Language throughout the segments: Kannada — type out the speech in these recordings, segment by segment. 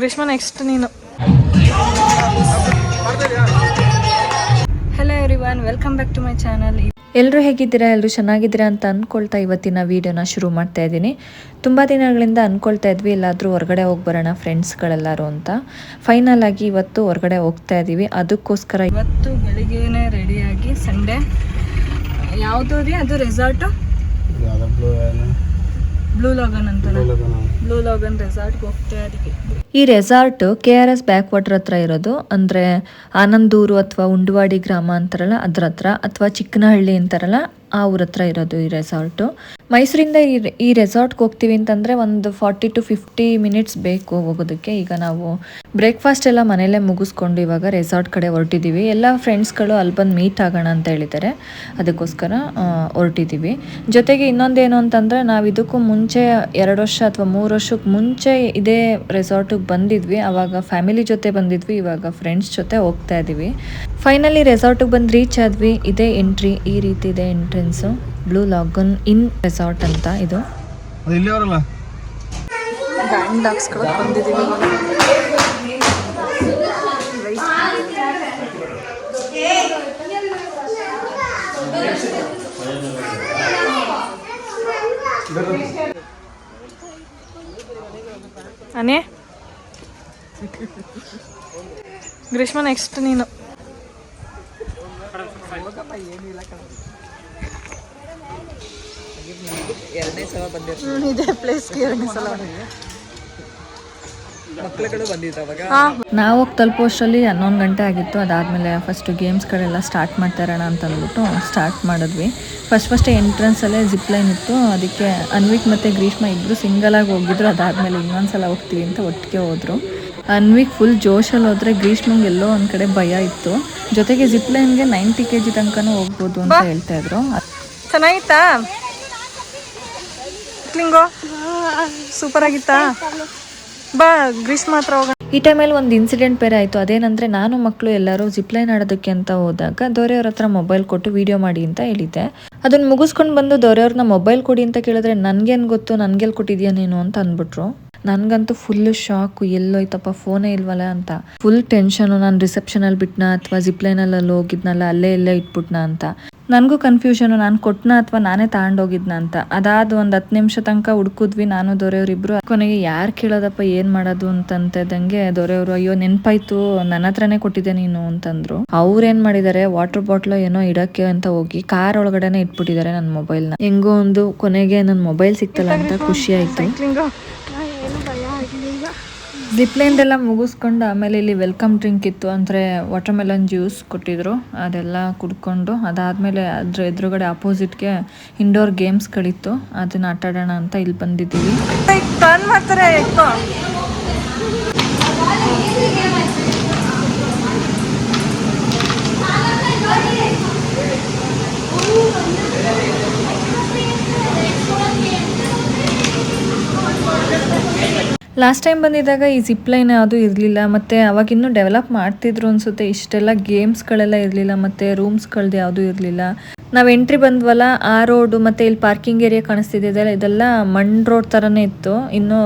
ಗ್ರೀಷ್ಮ ನೆಕ್ಸ್ಟ್ ನೀನು. Hello everyone welcome back to my channel ಎಲ್ಲರೂ ಹೇಗಿದ್ದೀರಾ? ಎಲ್ಲರೂ ಚೆನ್ನಾಗಿದ್ದೀರಾ ಅಂತ ಅಂದ್ಕೊಳ್ತಾ ಇವತ್ತಿನ ವೀಡಿಯೋನ ಶುರು ಮಾಡ್ತಾ ಇದ್ದೀನಿ. ತುಂಬ ದಿನಗಳಿಂದ ಅಂದ್ಕೊಳ್ತಾ ಇದ್ವಿ ಎಲ್ಲಾದರೂ ಹೊರಗಡೆ ಹೋಗಿ ಬರೋಣ ಫ್ರೆಂಡ್ಸ್ಗಳೆಲ್ಲರೂ ಅಂತ. ಫೈನಲ್ ಆಗಿ ಇವತ್ತು ಹೊರಗಡೆ ಹೋಗ್ತಾ ಇದ್ದೀವಿ ಅದಕ್ಕೋಸ್ಕರ ಇವತ್ತು ಬೆಳಿಗ್ಗೆನೇ ರೆಡಿಯಾಗಿ ಸಂಡೇ ಯಾವುದು ರೀ? ಅದು ರೆಸಾರ್ಟು ಬ್ಲೂ ಲಾಗನ್ ಅಂತ ಬ್ಲೂ ಲಾಗನ್ ರೆಸಾರ್ಟ್ಗೆ ಹೋಗ್ತಾ ಇದೀವಿ. ಈ resort K R S backwater ಹತ್ರ ಇರೋದು. ಅಂದರೆ ಆನಂದೂರು ಅಥವಾ ಉಂಡವಾಡಿ ಗ್ರಾಮ ಅಂತಾರಲ್ಲ, ಅದ್ರ ಹತ್ರ, ಅಥವಾ ಚಿಕ್ಕನಹಳ್ಳಿ ಅಂತಾರಲ್ಲ, ಆ ಊರ ಹತ್ರ ಇರೋದು ಈ ರೆಸಾರ್ಟು ಮೈಸೂರಿಂದ ಈ ಈ ರೆಸಾರ್ಟ್ಗೆ ಹೋಗ್ತೀವಿ ಅಂತಂದರೆ ಒಂದು ಫಾರ್ಟಿ ಟು ಫಿಫ್ಟಿ ಮಿನಿಟ್ಸ್ ಬೇಕು ಹೋಗೋದಕ್ಕೆ. ಈಗ ನಾವು ಬ್ರೇಕ್ಫಾಸ್ಟ್ ಎಲ್ಲ ಮನೆಯಲ್ಲೇ ಮುಗಿಸ್ಕೊಂಡು ಇವಾಗ ರೆಸಾರ್ಟ್ ಕಡೆ ಹೊರಟಿದ್ದೀವಿ ಎಲ್ಲ ಫ್ರೆಂಡ್ಸ್ಗಳು ಅಲ್ಲಿ ಬಂದು ಮೀಟ್ ಆಗೋಣ ಅಂತ ಹೇಳಿದ್ದಾರೆ. ಅದಕ್ಕೋಸ್ಕರ ಹೊರಟಿದ್ದೀವಿ ಜೊತೆಗೆ ಇನ್ನೊಂದೇನು ಅಂತಂದರೆ ನಾವು ಇದಕ್ಕೂ ಮುಂಚೆ ಎರಡು ವರ್ಷ ಅಥವಾ ಮೂರು ವರ್ಷಕ್ಕೆ ಮುಂಚೆ ಇದೇ ರೆಸಾರ್ಟಿಗೆ ಬಂದಿದ್ವಿ ಆವಾಗ ಫ್ಯಾಮಿಲಿ ಜೊತೆ ಬಂದಿದ್ವಿ ಇವಾಗ ಫ್ರೆಂಡ್ಸ್ ಜೊತೆ ಹೋಗ್ತಾ ಇದ್ದೀವಿ ಫೈನಲಿ ರೆಸಾರ್ಟಿಗೆ ಬಂದು ರೀಚ್ ಆದ್ವಿ. ಇದೇ ಎಂಟ್ರಿ ಈ ರೀತಿ ಇದೆ entrance blue lagoon in resort ಅಂತ ಇದು. ಬ್ಯಾಂಡ್ ಹಾಕ್ಸ್ಕೊಳಕ್ ಬಂದಿದ್ದೀವಿ ಅನೇ ಗ್ರೀಷ್ಮ ನೆಕ್ಸ್ಟ್ ನೀನು. ಇದೇ ಪ್ಲೇಸ್ಗೆ ಎರಡನೇ ಸಲ. ಹಾ. ನಾವು ಹೋಗಿ ತಲುಪೋಷ್ಟರಲ್ಲಿ ಹನ್ನೊಂದು ಗಂಟೆ ಆಗಿತ್ತು. ಅದಾದಮೇಲೆ ಫಸ್ಟು ಗೇಮ್ಸ್ಗಳೆಲ್ಲ ಸ್ಟಾರ್ಟ್ ಮಾಡ್ತಾರಣ ಅಂತ ಅಂದ್ಬಿಟ್ಟು ಸ್ಟಾರ್ಟ್ ಮಾಡಿದ್ವಿ ಫಸ್ಟ್ ಫಸ್ಟ್ ಎಂಟ್ರೆನ್ಸಲ್ಲೇ ಜಿಪ್ ಲೈನ್ ಇತ್ತು. ಅದಕ್ಕೆ ಅನ್ವಿಕ್ ಮತ್ತೆ ಗ್ರೀಷ್ಮ ಇಬ್ಬರು ಆಗಿ ಹೋಗಿದ್ರು. ಅದಾದಮೇಲೆ ಇನ್ನೊಂದ್ಸಲ ಹೋಗ್ತೀವಿ ಅಂತ ಒಟ್ಟಿಗೆ ಹೋದರು. ಅನ್ವಿಕ್ ಫುಲ್ ಜೋಶಲ್ಲಿ ಹೋದರೆ ಗ್ರೀಷ್ಮಂಗೆ ಎಲ್ಲೋ ಒಂದು ಕಡೆ ಭಯ ಇತ್ತು. ಜೊತೆಗೆ ಜಿಪ್ ಲೈನ್ಗೆ ನೈಂಟಿ ಕೆ ಜಿ ತನಕನೂ ಹೋಗ್ಬೋದು ಅಂತ ಹೇಳ್ತಾ ಇದ್ರು. ಚೆನ್ನಾಗಿತ್ತಾ? ಸೂಪರ್ ಆಗಿತ್ತಾ? ಬಾ ಗ್ರೀಷ್ಮ ಹತ್ರ ಹೋಗೋಣ. ಈ ಟೈಮಲ್ಲಿ ಒಂದು ಇನ್ಸಿಡೆಂಟ್ ಬೇರೆ ಆಯಿತು. ಅದೇನಂದರೆ ನಾನು ಮಕ್ಕಳು ಎಲ್ಲರೂ ಜಿಪ್ಲೈನ್ ಆಡೋದಕ್ಕೆ ಅಂತ ಹೋದಾಗ ದೊರೆಯವ್ರ ಹತ್ರ ಮೊಬೈಲ್ ಕೊಟ್ಟು ವೀಡಿಯೋ ಮಾಡಿ ಅಂತ ಹೇಳಿದ್ದೆ. ಅದನ್ನು ಮುಗಿಸ್ಕೊಂಡು ಬಂದು ದೊರೆಯವ್ರನ್ನ ಮೊಬೈಲ್ ಕೊಡಿ ಅಂತ ಕೇಳಿದ್ರೆ ನನಗೇನು ಗೊತ್ತು? ನನಗೆಲ್ಲಿ ಕೊಟ್ಟಿದ್ಯಾ ನೀನು ಅಂತ ಅಂದ್ಬಿಟ್ರು. ನನಗಂತೂ ಫುಲ್ ಶಾಕು ಎಲ್ಲೋಯ್ತಪ್ಪ ಫೋನೇ ಇಲ್ವಲ್ಲ ಅಂತ. ಫುಲ್ ಟೆನ್ಷನು ನಾನು ರಿಸೆಪ್ಷನಲ್ಲಿ ಬಿಟ್ನಾ ಅಥವಾ ಜಿಪ್ಲೈನಲ್ಲಿ ಅಲ್ಲಿ ಹೋಗಿದ್ನಲ್ಲ ಅಲ್ಲೇ ಇಲ್ಲೇ ಇಟ್ಬಿಟ್ನಾ ಅಂತ. ನನಗೂ ಕನ್ಫ್ಯೂಷನು ನಾನು ಕೊಟ್ನ ಅಥವಾ ನಾನೇ ತಗೊಂಡೋಗಿದ್ನ ಅಂತ. ಅದಾದ ಒಂದು ಹತ್ತು ನಿಮಿಷ ತನಕ ಹುಡ್ಕುದ್ವಿ ನಾನು ದೊರೆಯವರಿಬ್ರು. ಕೊನೆಗೆ ಯಾರು ಕೇಳೋದಪ್ಪ ಏನು ಮಾಡೋದು ಅಂತಂತದಂಗೆ ದೊರೆಯವರು ಅಯ್ಯೋ ನೆನ್ಪಾಯ್ತು ನನ್ನ ಹತ್ರನೇ ಕೊಟ್ಟಿದ್ದೆ ನೀನು ಅಂತಂದ್ರು. ಅವ್ರೇನ್ ಮಾಡಿದ್ದಾರೆ ವಾಟರ್ ಬಾಟ್ಲು ಏನೋ ಇಡಕ್ಕೆ ಅಂತ ಹೋಗಿ ಕಾರ್ ಒಳಗಡೆನೆ ಇಟ್ಬಿಟ್ಟಿದ್ದಾರೆ ನನ್ನ ಮೊಬೈಲ್ನ ಹೆಂಗೋ ಒಂದು ಕೊನೆಗೆ ನನ್ನ ಮೊಬೈಲ್ ಸಿಕ್ತಲ್ಲ ಅಂತ ಖುಷಿ ಆಯ್ತು. ಜಿಪ್ಲೈನ್ದೆಲ್ಲ ಮುಗಿಸ್ಕೊಂಡು ಆಮೇಲೆ ಇಲ್ಲಿ ವೆಲ್ಕಮ್ ಡ್ರಿಂಕ್ ಇತ್ತು ಅಂದರೆ ವಾಟರ್ ಮೆಲನ್ ಜ್ಯೂಸ್ ಕೊಟ್ಟಿದ್ರು. ಅದೆಲ್ಲ ಕುಡ್ಕೊಂಡು ಅದಾದಮೇಲೆ ಅದ್ರ ಎದುರುಗಡೆ ಅಪೋಸಿಟ್ಗೆ ಇಂಡೋರ್ ಗೇಮ್ಸ್ಗಳಿತ್ತು ಅದನ್ನು ಆಟ ಆಡೋಣ ಅಂತ ಇಲ್ಲಿ ಬಂದಿದ್ದೀವಿ. ಲಾಸ್ಟ್ ಟೈಮ್ ಬಂದಿದ್ದಾಗ ಈ ಜಿಪ್ ಲೈನ್ ಯಾವುದು ಇರಲಿಲ್ಲ, ಮತ್ತು ಅವಾಗ ಇನ್ನೂ ಡೆವಲಪ್ ಮಾಡ್ತಿದ್ರು ಅನಿಸುತ್ತೆ. ಇಷ್ಟೆಲ್ಲ ಗೇಮ್ಸ್ಗಳೆಲ್ಲ ಇರಲಿಲ್ಲ, ಮತ್ತು ರೂಮ್ಸ್ಗಳ್ದು ಯಾವುದೂ ಇರಲಿಲ್ಲ. ನಾವು ಎಂಟ್ರಿ ಬಂದ್ವಲ್ಲ, ಆ ರೋಡು ಮತ್ತು ಇಲ್ಲಿ ಪಾರ್ಕಿಂಗ್ ಏರಿಯಾ ಕಾಣಿಸ್ತಿದೆ, ಇದೆಲ್ಲ ಇದೆಲ್ಲ ಮಣ್ ರೋಡ್ ಥರನೇ ಇತ್ತು. ಇನ್ನೂ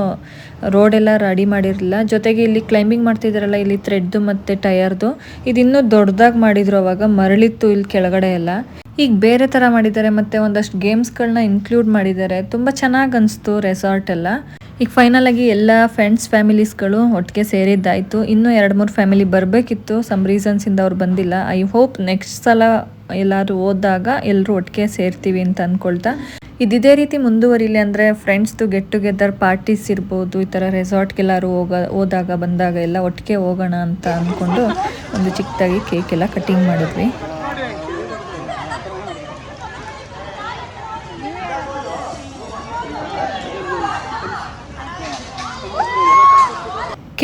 ರೋಡ್ ಎಲ್ಲ ರೆಡಿ ಮಾಡಿರಲಿಲ್ಲ. ಜೊತೆಗೆ ಇಲ್ಲಿ ಕ್ಲೈಂಬಿಂಗ್ ಮಾಡ್ತಿದ್ದಾರಲ್ಲ ಇಲ್ಲಿ ಥ್ರೆಡ್ದು ಮತ್ತು ಟಯರ್ದು ಇದು ಇನ್ನೂ ದೊಡ್ಡದಾಗಿ ಮಾಡಿದ್ರು ಅವಾಗ, ಮರಳಿತ್ತು ಇಲ್ಲಿ ಕೆಳಗಡೆ ಎಲ್ಲ. ಈಗ ಬೇರೆ ಥರ ಮಾಡಿದ್ದಾರೆ, ಮತ್ತು ಒಂದಷ್ಟು ಗೇಮ್ಸ್ಗಳನ್ನ ಇನ್ಕ್ಲೂಡ್ ಮಾಡಿದ್ದಾರೆ. ತುಂಬ ಚೆನ್ನಾಗಿ ಅನಿಸ್ತು ರೆಸಾರ್ಟ್ ಎಲ್ಲ. ಈಗ ಫೈನಲ್ ಆಗಿ ಎಲ್ಲ ಫ್ರೆಂಡ್ಸ್ ಫ್ಯಾಮಿಲೀಸ್ಗಳು ಒಟ್ಟಿಗೆ ಸೇರಿದ್ದಾಯಿತು. ಇನ್ನೂ ಎರಡು ಮೂರು ಫ್ಯಾಮಿಲಿ ಬರಬೇಕಿತ್ತು. ಸಮ್ ರೀಸನ್ಸಿಂದ ಅವ್ರು ಬಂದಿಲ್ಲ. ಐ ಹೋಪ್ ನೆಕ್ಸ್ಟ್ ಸಲ ಎಲ್ಲರೂ ಹೋದಾಗ ಎಲ್ಲರೂ ಒಟ್ಟಿಗೆ ಸೇರ್ತೀವಿ ಅಂತ ಅಂದ್ಕೊಳ್ತಾ ಇದಿದೇ ರೀತಿ ಮುಂದುವರಿಲಿ ಅಂದರೆ ಫ್ರೆಂಡ್ಸ್ದು ಗೆಟ್ ಟುಗೆದರ್ ಪಾರ್ಟೀಸ್ ಇರ್ಬೋದು, ಈ ಥರ ರೆಸಾರ್ಟ್ಗೆಲ್ಲರೂ ಹೋಗ, ಹೋದಾಗ ಬಂದಾಗ ಎಲ್ಲ ಒಟ್ಟಿಗೆ ಹೋಗೋಣ ಅಂತ ಅಂದ್ಕೊಂಡು ಒಂದು ಚಿಕ್ಕದಾಗಿ ಕೇಕ್ ಎಲ್ಲ ಕಟಿಂಗ್ ಮಾಡಿದ್ವಿ.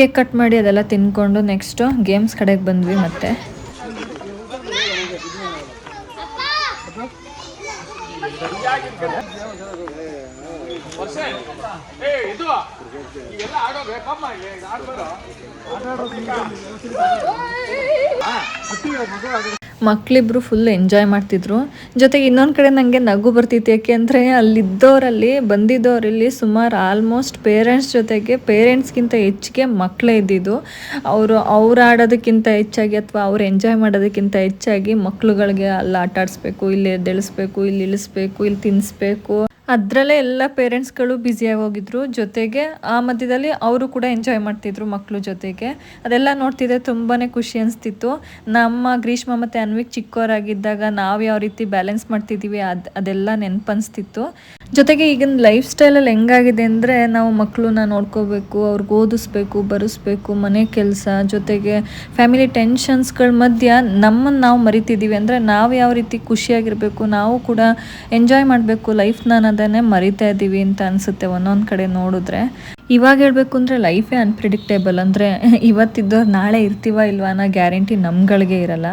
ಕೇಕ್ ಕಟ್ ಮಾಡಿ ಅದೆಲ್ಲ ತಿನ್ಕೊಂಡು ನೆಕ್ಸ್ಟು ಗೇಮ್ಸ್ ಕಡೆಗೆ ಬಂದ್ವಿ ಮತ್ತೆ. ಮಕ್ಕಳಿಬ್ರು ಫುಲ್ ಎಂಜಾಯ್ ಮಾಡ್ತಿದ್ರು. ಜೊತೆಗೆ ಇನ್ನೊಂದು ಕಡೆ ನನಗೆ ನಗು ಬರ್ತಿತ್ತು. ಯಾಕೆ ಅಂದರೆ ಅಲ್ಲಿದ್ದವರಲ್ಲಿ ಬಂದಿದ್ದವರಲ್ಲಿ ಸುಮಾರು ಆಲ್ಮೋಸ್ಟ್ ಪೇರೆಂಟ್ಸ್ ಜೊತೆಗೆ ಪೇರೆಂಟ್ಸ್ಗಿಂತ ಹೆಚ್ಚಿಗೆ ಮಕ್ಕಳೇ ಇದ್ದಿದ್ದು. ಅವರು ಅವ್ರು ಆಡೋದಕ್ಕಿಂತ ಹೆಚ್ಚಾಗಿ ಅಥವಾ ಅವ್ರು ಎಂಜಾಯ್ ಮಾಡೋದಕ್ಕಿಂತ ಹೆಚ್ಚಾಗಿ ಮಕ್ಕಳುಗಳಿಗೆ ಅಲ್ಲಿ ಆಟ ಆಡಿಸ್ಬೇಕು ಇಲ್ಲಿ ಎದ್ದೇಳಿಸ್ಬೇಕು, ಇಲ್ಲಿ ಇಳಿಸ್ಬೇಕು, ಇಲ್ಲಿ ತಿನ್ನಿಸ್ಬೇಕು ಅದರಲ್ಲೇ ಎಲ್ಲ ಪೇರೆಂಟ್ಸ್ಗಳು ಬ್ಯುಸಿಯಾಗಿ ಹೋಗಿದ್ರು. ಜೊತೆಗೆ ಆ ಮಧ್ಯದಲ್ಲಿ ಅವರು ಕೂಡ ಎಂಜಾಯ್ ಮಾಡ್ತಿದ್ರು ಮಕ್ಕಳು ಜೊತೆಗೆ. ಅದೆಲ್ಲ ನೋಡ್ತಿದ್ರೆ ತುಂಬಾ ಖುಷಿ ಅನಿಸ್ತಿತ್ತು. ನಮ್ಮ ಗ್ರೀಷ್ಮ ಮತ್ತು ಅನ್ವಿಕ್ ಚಿಕ್ಕವರಾಗಿದ್ದಾಗ ನಾವು ಯಾವ ರೀತಿ ಬ್ಯಾಲೆನ್ಸ್ ಮಾಡ್ತಿದ್ದೀವಿ ಅದು, ಅದೆಲ್ಲ ನೆನಪನ್ಸ್ತಿತ್ತು. ಜೊತೆಗೆ ಈಗಿನ ಲೈಫ್ ಸ್ಟೈಲಲ್ಲಿ ಹೆಂಗಾಗಿದೆ ಅಂದರೆ ನಾವು ಮಕ್ಕಳನ್ನ ನೋಡ್ಕೋಬೇಕು, ಅವ್ರಿಗೆ ಓದಿಸ್ಬೇಕು, ಬರೆಸ್ಬೇಕು, ಮನೆ ಕೆಲಸ, ಜೊತೆಗೆ ಫ್ಯಾಮಿಲಿ ಟೆನ್ಷನ್ಸ್ಗಳ ಮಧ್ಯ ನಮ್ಮನ್ನು ನಾವು ಮರಿತಿದ್ದೀವಿ ಅಂದರೆ ನಾವು ಯಾವ ರೀತಿ ಖುಷಿಯಾಗಿರಬೇಕು, ನಾವು ಕೂಡ ಎಂಜಾಯ್ ಮಾಡಬೇಕು ಲೈಫ್ನ ಅನ್ನೋದನ್ನೇ ಮರಿತಾ ಇದ್ದೀವಿ ಅಂತ ಅನಿಸುತ್ತೆ ಒಂದೊಂದು ಕಡೆ ನೋಡಿದ್ರೆ. ಇವಾಗ ಹೇಳಬೇಕು ಅಂದರೆ ಲೈಫೇ ಅನ್ಪ್ರಿಡಿಕ್ಟೇಬಲ್ ಅಂದರೆ ಇವತ್ತಿದ್ದವ್ರು ನಾಳೆ ಇರ್ತೀವ ಇಲ್ವಾ ಅನ್ನೋ ಗ್ಯಾರಂಟಿ ನಮ್ಗಳಿಗೆ ಇರಲ್ಲ.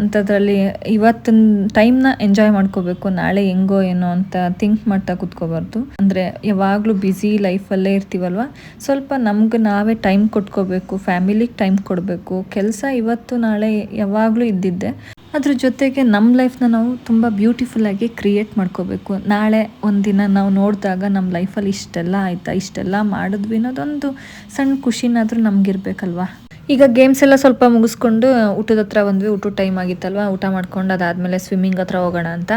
ಅಂಥದ್ರಲ್ಲಿ ಇವತ್ತಿನ ಟೈಮ್ನ ಎಂಜಾಯ್ ಮಾಡ್ಕೋಬೇಕು, ನಾಳೆ ಹೆಂಗೋ ಏನೋ ಅಂತ ಥಿಂಕ್ ಮಾಡ್ತಾ ಕೂತ್ಕೋಬಾರ್ದು. ಅಂದರೆ ಯಾವಾಗಲೂ ಬ್ಯುಸಿ ಲೈಫಲ್ಲೇ ಇರ್ತೀವಲ್ವ? ಸ್ವಲ್ಪ ನಮ್ಗೆ ನಾವೇ ಟೈಮ್ ಕೊಟ್ಕೋಬೇಕು ಫ್ಯಾಮಿಲಿಗೆ ಟೈಮ್ ಕೊಡಬೇಕು. ಕೆಲಸ ಇವತ್ತು, ನಾಳೆ ಯಾವಾಗಲೂ ಇದ್ದಿದ್ದೆ. ಅದ್ರ ಜೊತೆಗೆ ನಮ್ಮ ಲೈಫ್ನ ನಾವು ತುಂಬ ಬ್ಯೂಟಿಫುಲ್ಲಾಗಿ ಕ್ರಿಯೇಟ್ ಮಾಡ್ಕೋಬೇಕು. ನಾಳೆ ಒಂದಿನ ನಾವು ನೋಡಿದಾಗ ನಮ್ಮ ಲೈಫಲ್ಲಿ ಇಷ್ಟೆಲ್ಲ ಆಯಿತಾ, ಇಷ್ಟೆಲ್ಲ ಮಾಡಿದ್ವಿ ಅನ್ನೋದೊಂದು ಸಣ್ಣ ಖುಷಿನಾದರೂ ನಮಗಿರ್ಬೇಕಲ್ವಾ? ಈಗ ಗೇಮ್ಸ್ ಎಲ್ಲ ಸ್ವಲ್ಪ ಮುಗಿಸ್ಕೊಂಡು, ಊಟದ ಹತ್ರ ಬಂದ್ವಿ, ಊಟದ ಟೈಮ್ ಆಗಿತ್ತಲ್ವ? ಊಟ ಮಾಡ್ಕೊಂಡು ಅದಾದಮೇಲೆ ಸ್ವಿಮ್ಮಿಂಗ್ ಹತ್ರ ಹೋಗೋಣ ಅಂತ.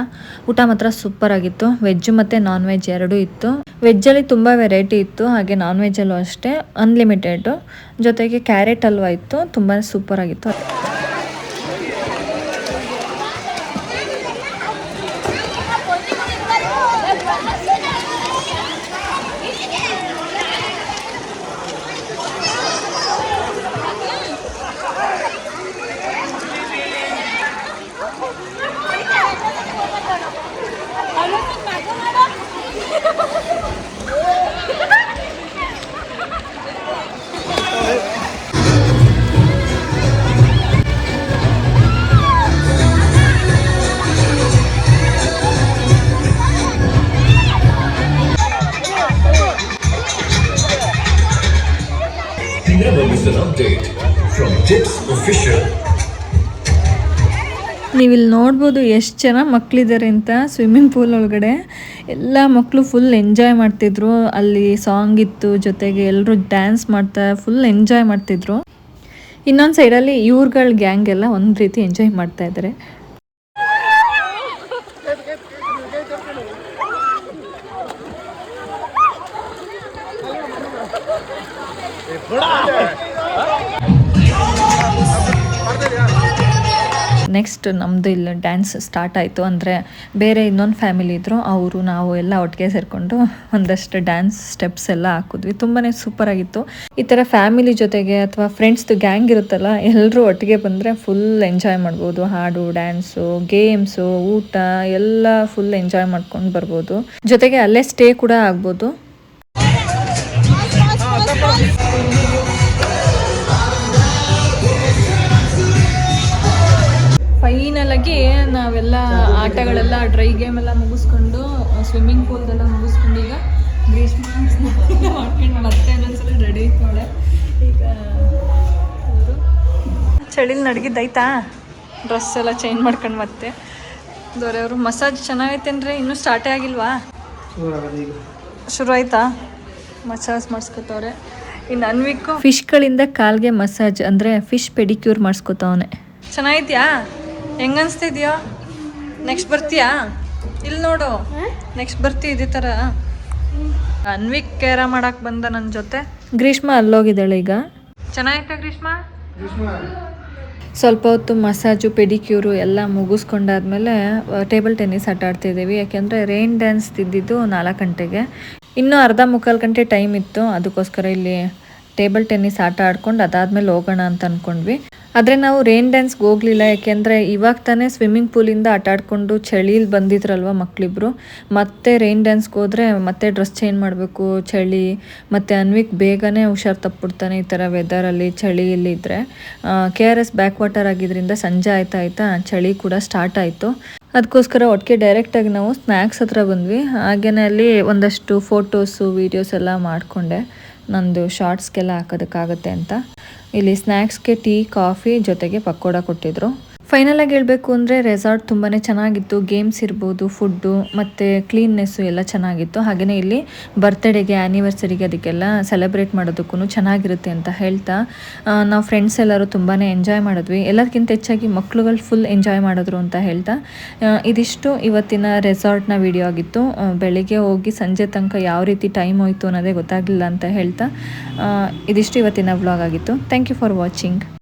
ಊಟ ಮಾತ್ರ ಸೂಪರ್ ಆಗಿತ್ತು. ವೆಜ್ ಮತ್ತು ನಾನ್ ವೆಜ್ ಎರಡೂ ಇತ್ತು. ವೆಜ್ಜಲ್ಲಿ ತುಂಬ ವೆರೈಟಿ ಇತ್ತು, ಹಾಗೆ ನಾನ್ ವೆಜ್ಜಲ್ಲೂ ಅಷ್ಟೇ ಅನ್ಲಿಮಿಟೆಡು ಜೊತೆಗೆ ಕ್ಯಾರೆಟ್ ಹಲ್ವಾ ಇತ್ತು ತುಂಬಾ ಸೂಪರ್ ಆಗಿತ್ತು. ನೀವಿಲ್ಲಿ ನೋಡ್ಬೋದು ಎಷ್ಟು ಜನ ಮಕ್ಕಳಿದ್ದಾರೆ ಅಂತ ಸ್ವಿಮ್ಮಿಂಗ್ ಪೂಲ್ ಒಳಗಡೆ. ಎಲ್ಲ ಮಕ್ಕಳು ಫುಲ್ ಎಂಜಾಯ್ ಮಾಡ್ತಿದ್ರು. ಅಲ್ಲಿ ಸಾಂಗ್ ಇತ್ತು ಜೊತೆಗೆ ಎಲ್ಲರೂ ಡ್ಯಾನ್ಸ್ ಮಾಡ್ತಾ ಫುಲ್ ಎಂಜಾಯ್ ಮಾಡ್ತಿದ್ರು. ಇನ್ನೊಂದು ಸೈಡಲ್ಲಿ ಇವ್ರುಗಳ ಗ್ಯಾಂಗ್ ಎಲ್ಲ ಒಂದು ರೀತಿ ಎಂಜಾಯ್ ಮಾಡ್ತಾ ಇದ್ದಾರೆ ನೆಕ್ಸ್ಟ್ ನಮ್ಮದು ಇಲ್ಲಿ ಡ್ಯಾನ್ಸ್ ಸ್ಟಾರ್ಟ್ ಆಯಿತು ಅಂದರೆ ಬೇರೆ ಇನ್ನೊಂದು ಫ್ಯಾಮಿಲಿ ಇದ್ದರು ಅವರು ನಾವು ಎಲ್ಲ ಒಟ್ಟಿಗೆ ಸೇರಿಕೊಂಡು ಒಂದಷ್ಟು ಡ್ಯಾನ್ಸ್ ಸ್ಟೆಪ್ಸ್ ಎಲ್ಲ ಹಾಕಿದ್ವಿ. ತುಂಬಾ ಸೂಪರಾಗಿತ್ತು ಈ ಥರ ಫ್ಯಾಮಿಲಿ ಜೊತೆಗೆ ಅಥವಾ ಫ್ರೆಂಡ್ಸ್ದು ಗ್ಯಾಂಗ್ ಇರುತ್ತಲ್ಲ ಎಲ್ಲರೂ ಒಟ್ಟಿಗೆ ಬಂದರೆ ಫುಲ್ ಎಂಜಾಯ್ ಮಾಡ್ಬೋದು. ಹಾಡು ಡ್ಯಾನ್ಸು ಗೇಮ್ಸು ಊಟ ಎಲ್ಲ ಫುಲ್ ಎಂಜಾಯ್ ಮಾಡ್ಕೊಂಡು ಬರ್ಬೋದು. ಜೊತೆಗೆ ಅಲ್ಲೇ ಸ್ಟೇ ಕೂಡ ಆಗ್ಬೋದು. ಫೈನಲ್ ಆಗಿ ನಾವೆಲ್ಲ ಆಟಗಳೆಲ್ಲ ಡ್ರೈ ಗೇಮ್ ಎಲ್ಲ ಮುಗಿಸ್ಕೊಂಡು ಸ್ವಿಮ್ಮಿಂಗ್ ಪೂಲ್ದೆಲ್ಲ ಮುಗಿಸ್ಕೊಂಡು ಈಗ ಗ್ರೀಷ್ಮ ಮಾಡ್ಕೊಂಡು ಮತ್ತೆ ಇನ್ನೊಂದ್ಸಲ ರೆಡಿ ಈಗ ಚಳಿಲಿ ನಡಗಿದ್ದಾಯ್ತಾ? ಡ್ರೆಸ್ ಎಲ್ಲ ಚೇಂಜ್ ಮಾಡ್ಕೊಂಡು ಮತ್ತೆ. ದೊರೆಯವರು ಮಸಾಜ್ ಚೆನ್ನಾಗೈತೇನ್ರಿ? ಇನ್ನೂ ಸ್ಟಾರ್ಟೇ ಆಗಿಲ್ವಾ? ಶುರು ಆಯ್ತಾ ಮಸಾಜ್ ಮಾಡಿಸ್ಕೊತವ್ರೆ. ಇನ್ನು ಅನ್ವಿಕ್ಕು ಫಿಶ್ಗಳಿಂದ ಕಾಲ್ಗೆ ಮಸಾಜ್ ಅಂದರೆ ಫಿಶ್ ಪೆಡಿಕ್ಯೂರ್ ಮಾಡಿಸ್ಕೊತವನೆ. ಚೆನ್ನಾಗಿದ್ಯಾ? ಹೆಂಗ ಅನ್ಸ್ತಿದ್ಯೋ ನೆಕ್ಸ್ಟ್ ಬರ್ತೀಯಾ? ಇಲ್ಲಿ ನೋಡು. ನೆಕ್ಸ್ಟ್ ಬರ್ತೀಯ ಇದೇ ಥರ ಅನ್ವಿಕ್ ಕೇರ ಮಾಡಕ್ ಬಂದ ನನ್ನ ಜೊತೆ. ಗ್ರೀಷ್ಮ ಅಲ್ಲೋಗಿದ್ದಾಳೆ ಈಗ. ಚೆನ್ನಾಗಿತ್ತ ಗ್ರೀಷ್ಮ? ಸ್ವಲ್ಪ ಹೊತ್ತು ಮಸಾಜು ಪೆಡಿಕ್ಯೂರು ಎಲ್ಲ ಮುಗಿಸ್ಕೊಂಡಾದ್ಮೇಲೆ ಟೇಬಲ್ ಟೆನ್ನಿಸ್ ಆಟ ಆಡ್ತಿದ್ದೀವಿ. ಯಾಕೆಂದರೆ ರೈನ್ ಡ್ಯಾನ್ಸ್ ತಿದ್ದಿದ್ದು ನಾಲ್ಕು ಗಂಟೆಗೆ. ಇನ್ನೂ ಅರ್ಧ ಮುಕ್ಕಾಲು ಗಂಟೆ ಟೈಮ್ ಇತ್ತು. ಅದಕ್ಕೋಸ್ಕರ ಇಲ್ಲಿ ಟೇಬಲ್ ಟೆನ್ನಿಸ್ ಆಟ ಆಡ್ಕೊಂಡು ಅದಾದ್ಮೇಲೆ ಹೋಗೋಣ ಅಂತ ಅಂದ್ಕೊಂಡ್ವಿ ಆದರೆ ನಾವು ರೈನ್ ಡ್ಯಾನ್ಸ್ಗೆ ಹೋಗಲಿಲ್ಲ, ಯಾಕೆಂದರೆ ಇವಾಗ ತಾನೇ ಸ್ವಿಮ್ಮಿಂಗ್ ಪೂಲಿಂದ ಆಟಾಡಿಕೊಂಡು ಚಳಿಲಿ ಬಂದಿದ್ರಲ್ವ ಮಕ್ಕಳಿಬ್ರು ಮತ್ತೆ ರೈನ್ ಡ್ಯಾನ್ಸ್ಗೆ ಹೋದರೆ ಮತ್ತೆ ಡ್ರೆಸ್ ಚೇಂಜ್ ಮಾಡಬೇಕು, ಚಳಿ, ಮತ್ತು ಅನ್ವಿಕ್ ಬೇಗನೆ ಹುಷಾರು ತಪ್ಪಿಡ್ತಾನೆ ಈ ಥರ ವೆದರಲ್ಲಿ ಚಳಿಯಲ್ಲಿ ಇದ್ದರೆ K R S backwater ಆಗಿದ್ದರಿಂದ ಸಂಜೆ ಆಯ್ತಾ ಆಯ್ತಾ ಚಳಿ ಕೂಡ ಸ್ಟಾರ್ಟ್ ಆಯಿತು. ಅದಕ್ಕೋಸ್ಕರ ಒಟ್ಟಿಗೆ ಡೈರೆಕ್ಟಾಗಿ ನಾವು ಸ್ನ್ಯಾಕ್ಸ್ ಹತ್ರ ಬಂದ್ವಿ. ಹಾಗೇನೆ ಅಲ್ಲಿ ಒಂದಷ್ಟು ಫೋಟೋಸು ವೀಡಿಯೋಸ್ ಎಲ್ಲ ಮಾಡಿಕೊಂಡೆ. ನಂದು ಶಾರ್ಟ್ಸ್ಗೆಲ್ಲ ಹಾಕೋದಕ್ಕಾಗತ್ತೆ ಅಂತ. ಇಲ್ಲಿ ಸ್ನ್ಯಾಕ್ಸ್ಗೆ ಟೀ ಕಾಫಿ ಜೊತೆಗೆ ಪಕೋಡ ಕೊಟ್ಟಿದ್ರು. ಫೈನಲ್ ಆಗಿ ಹೇಳಬೇಕು ಅಂದರೆ ರೆಸಾರ್ಟ್ ತುಂಬಾ ಚೆನ್ನಾಗಿತ್ತು. ಗೇಮ್ಸ್ ಇರ್ಬೋದು ಫುಡ್ಡು ಮತ್ತು ಕ್ಲೀನ್ನೆಸ್ಸು ಎಲ್ಲ ಚೆನ್ನಾಗಿತ್ತು. ಹಾಗೆಯೇ ಇಲ್ಲಿ ಬರ್ತ್ಡೇಗೆ ಆ್ಯನಿವರ್ಸರಿಗೆ ಅದಕ್ಕೆಲ್ಲ ಸೆಲೆಬ್ರೇಟ್ ಮಾಡೋದಕ್ಕೂ ಚೆನ್ನಾಗಿರುತ್ತೆ ಅಂತ ಹೇಳ್ತಾ ನಾವು ಫ್ರೆಂಡ್ಸ್ ಎಲ್ಲರೂ ತುಂಬಾ ಎಂಜಾಯ್ ಮಾಡಿದ್ವಿ. ಎಲ್ಲದಕ್ಕಿಂತ ಹೆಚ್ಚಾಗಿ ಮಕ್ಳುಗಳು ಫುಲ್ ಎಂಜಾಯ್ ಮಾಡಿದ್ರು ಅಂತ ಹೇಳ್ತಾ ಇದಿಷ್ಟು ಇವತ್ತಿನ ರೆಸಾರ್ಟ್ನ ವಿಡಿಯೋ ಆಗಿತ್ತು. ಬೆಳಿಗ್ಗೆ ಹೋಗಿ ಸಂಜೆ ತನಕ ಯಾವ ರೀತಿ ಟೈಮ್ ಹೋಯಿತು ಅನ್ನೋದೇ ಗೊತ್ತಾಗಲಿಲ್ಲ ಅಂತ ಹೇಳ್ತಾ ಇದಿಷ್ಟು ಇವತ್ತಿನ ವ್ಲಾಗ್ ಆಗಿತ್ತು. Thank you for watching